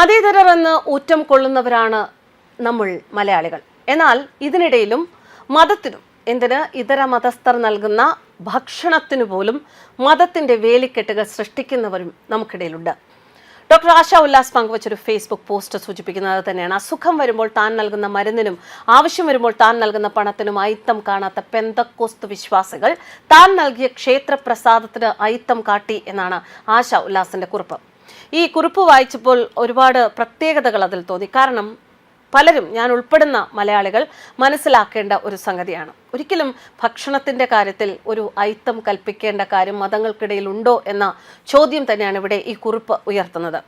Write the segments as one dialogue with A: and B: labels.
A: മതേതരർ എന്ന് ഊറ്റം കൊള്ളുന്നവരാണ് നമ്മൾ മലയാളികൾ. എന്നാൽ ഇതിനിടയിലും മതത്തിനും എന്തിന് ഇതര മതസ്ഥർ നൽകുന്ന ഭക്ഷണത്തിനു പോലും മതത്തിന്റെ വേലിക്കെട്ടുകൾ സൃഷ്ടിക്കുന്നവരും നമുക്കിടയിലുണ്ട്. ഡോക്ടർ ആശ ഉല്ലാസ് പങ്കുവച്ചൊരു ഫേസ്ബുക്ക് പോസ്റ്റ് സൂചിപ്പിക്കുന്നത് തന്നെയാണ്. അസുഖം വരുമ്പോൾ താൻ നൽകുന്ന മരുന്നിനും ആവശ്യം വരുമ്പോൾ താൻ നൽകുന്ന പണത്തിനും അയിത്തം കാണാത്ത പെന്തക്കോസ്തു വിശ്വാസികൾ താൻ നൽകിയ ക്ഷേത്രപ്രസാദത്തിന് അയിത്തം കാട്ടി എന്നാണ് ആശ ഉല്ലാസിന്റെ കുറിപ്പ്. ഈ കുറിപ്പ് വായിച്ചപ്പോൾ ഒരുപാട് പ്രത്യേകതകൾ അതിൽ തോന്നി. കാരണം പലരും ഞാൻ ഉൾപ്പെടുന്ന മലയാളികൾ മനസ്സിലാക്കേണ്ട ഒരു സംഗതിയാണ്. ഒരിക്കലും ഭക്ഷണത്തിന്റെ കാര്യത്തിൽ ഒരു ഐത്തം കൽപ്പിക്കേണ്ട കാര്യം മതങ്ങൾക്കിടയിൽ ഉണ്ടോ എന്ന ചോദ്യം തന്നെയാണ് ഇവിടെ ഈ കുറിപ്പ് ഉയർത്തുന്നത്.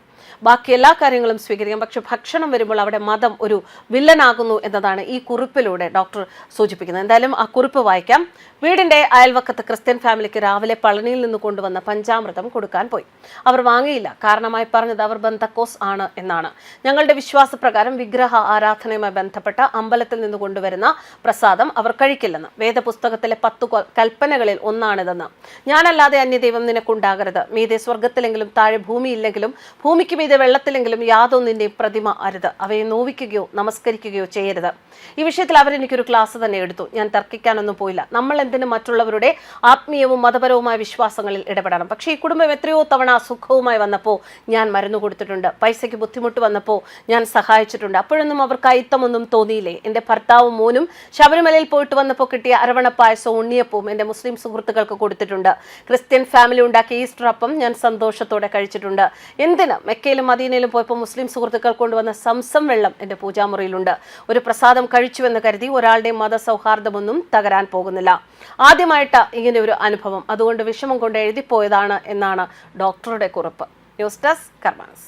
A: ബാക്കി എല്ലാ കാര്യങ്ങളും സ്വീകരിക്കാം. പക്ഷെ ഭക്ഷണം വരുമ്പോൾ അവിടെ മതം ഒരു വില്ലനാകുന്നു എന്നതാണ് ഈ കുറിപ്പിലൂടെ ഡോക്ടർ സൂചിപ്പിക്കുന്നത്. എന്തായാലും ആ കുറിപ്പ് വായിക്കാം. വീടിന്റെ അയൽവക്കത്ത് ക്രിസ്ത്യൻ ഫാമിലിക്ക് രാവിലെ പളനിയിൽ നിന്ന് കൊണ്ടുവന്ന പഞ്ചാമൃതം കൊടുക്കാൻ പോയി. അവർ വാങ്ങിയില്ല. കാരണമായി പറഞ്ഞത് അവർ ബന്ധക്കോസ് ആണ് എന്നാണ്. ഞങ്ങളുടെ വിശ്വാസപ്രകാരം വിഗ്രഹ ആരാധനയുമായി ബന്ധപ്പെട്ട അമ്പലത്തിൽ നിന്ന് കൊണ്ടുവരുന്ന പ്രസാദം അവർ കഴിക്കില്ലെന്ന്. വേദപുസ്തകത്തിലെ പത്തു കൽപ്പനകളിൽ ഒന്നാണിതെന്ന്. ഞാനല്ലാതെ അന്യദൈവം നിനക്കുണ്ടാകരുത്. മീതെ സ്വർഗത്തിലെങ്കിലും താഴെ ഭൂമിയില്ലെങ്കിലും ഭൂമിക്ക് മീതെ വെള്ളത്തിലെങ്കിലും യാതൊന്നിന്റെയും പ്രതിമ അരുത്. അവയെ നോവിക്കുകയോ നമസ്കരിക്കുകയോ ചെയ്യരുത്. ഈ വിഷയത്തിൽ അവരെനിക്കൊരു ക്ലാസ് തന്നെ എടുത്തു. ഞാൻ തർക്കിക്കാനൊന്നും പോയില്ല. നമ്മൾ എന്തിനും മറ്റുള്ളവരുടെ ആത്മീയവും മതപരവുമായ വിശ്വാസങ്ങളിൽ ഇടപെടണം. പക്ഷേ ഈ കുടുംബം എത്രയോ തവണ അസുഖവുമായി വന്നപ്പോൾ ഞാൻ മരുന്ന് കൊടുത്തിട്ടുണ്ട്. പൈസയ്ക്ക് ബുദ്ധിമുട്ട് വന്നപ്പോൾ ഞാൻ സഹായിച്ചിട്ടുണ്ട്. അപ്പോഴൊന്നും അവർക്ക് അയിത്തമൊന്നും തോന്നിയില്ലേ? എന്റെ ഭർത്താവും മോനും ശബരിമലയിൽ പോയിട്ട് വന്നപ്പോൾ കിട്ടിയ അരവണ പായസവും ഉണ്ണിയപ്പവും എന്റെ മുസ്ലിം സുഹൃത്തുക്കൾക്ക് കൊടുത്തിട്ടുണ്ട്. ക്രിസ്ത്യൻ ഫാമിലി ഉണ്ടാക്കിയ ഈസ്റ്റർ അപ്പം ഞാൻ സന്തോഷത്തോടെ കഴിച്ചിട്ടുണ്ട്. എന്തിന്? മെക്കയിലും മദീനയിലും പോയപ്പോൾ മുസ്ലിം സുഹൃത്തുക്കൾ കൊണ്ടുവന്ന സംസം വെള്ളം എന്റെ പൂജാമുറിയിലുണ്ട്. ഒരു പ്രസാദം കഴിച്ചുവെന്ന് കരുതി ഒരാളുടെയും മതസൗഹാർദ്ദമൊന്നും തകരാൻ പോകുന്നില്ല. ആദ്യമായിട്ട് ഇങ്ങനെ ഒരു അനുഭവം. അതുകൊണ്ട് വിഷമം കൊണ്ട് എഴുതിപ്പോയതാണ് എന്നാണ് ഡോക്ടറുടെ കുറിപ്പ്. News desk കർമാനസ്.